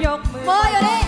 อยยกมือโมอยู่นี่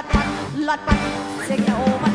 ลัดปัดลัดปัดเสียงโอมา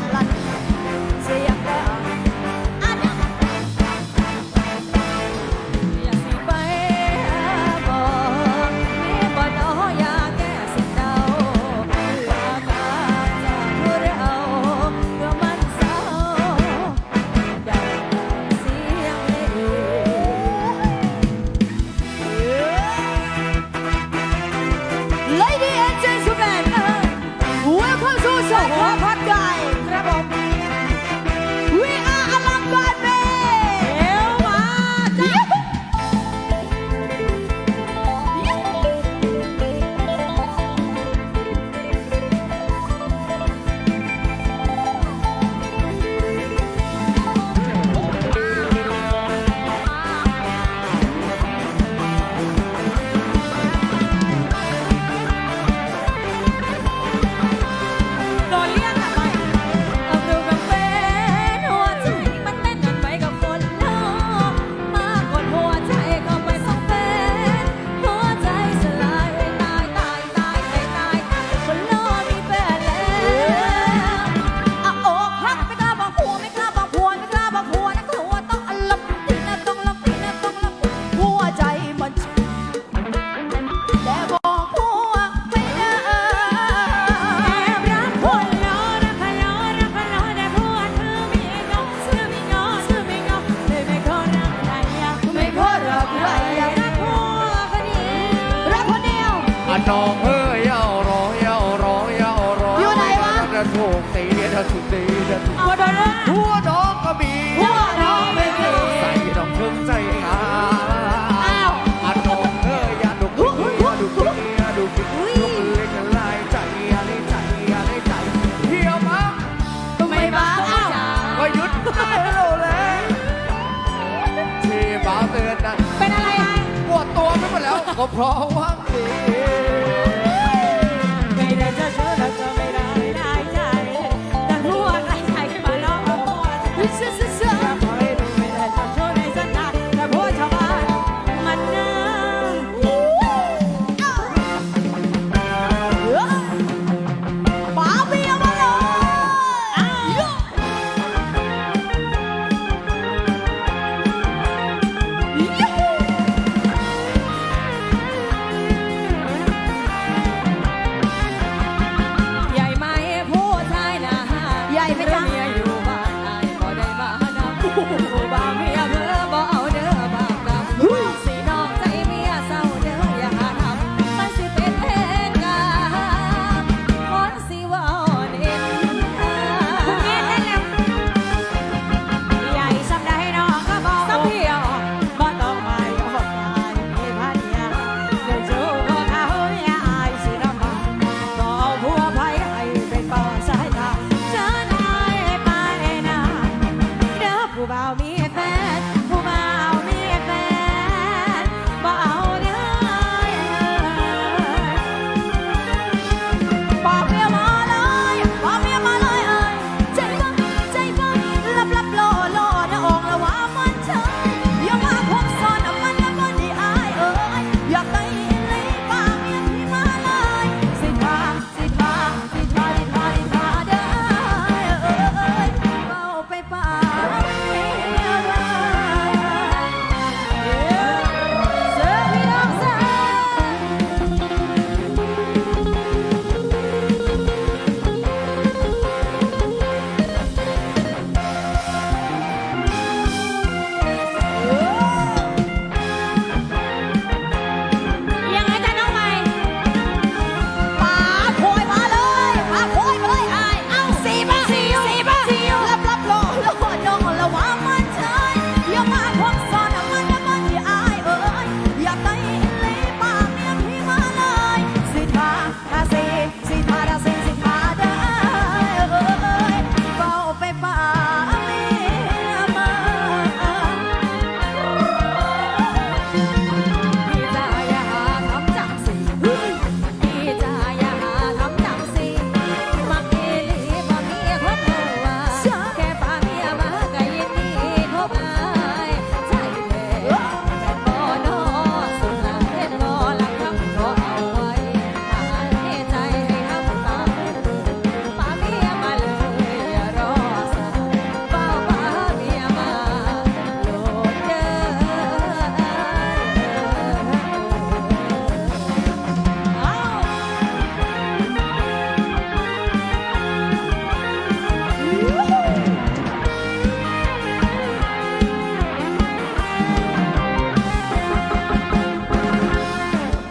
ุดเด่นหัวดอกหัวดองก็มีหัวดอกเป็นเรื่องใส่ดอกเพิ่งใจหาอ้าวอัดดอกเอ้ยอัดุดอกหัวดุกหัวดุกดุกเล็กลายใจอะไรใจอะไรใจเที่ยวมาทำไมบ้าอ้าวก็หยุดได้แล้วแหลยที่บ้าเตือนนะเป็นอะไรอะปวดตัวไปหมดแล้วก็เพราะว่าดี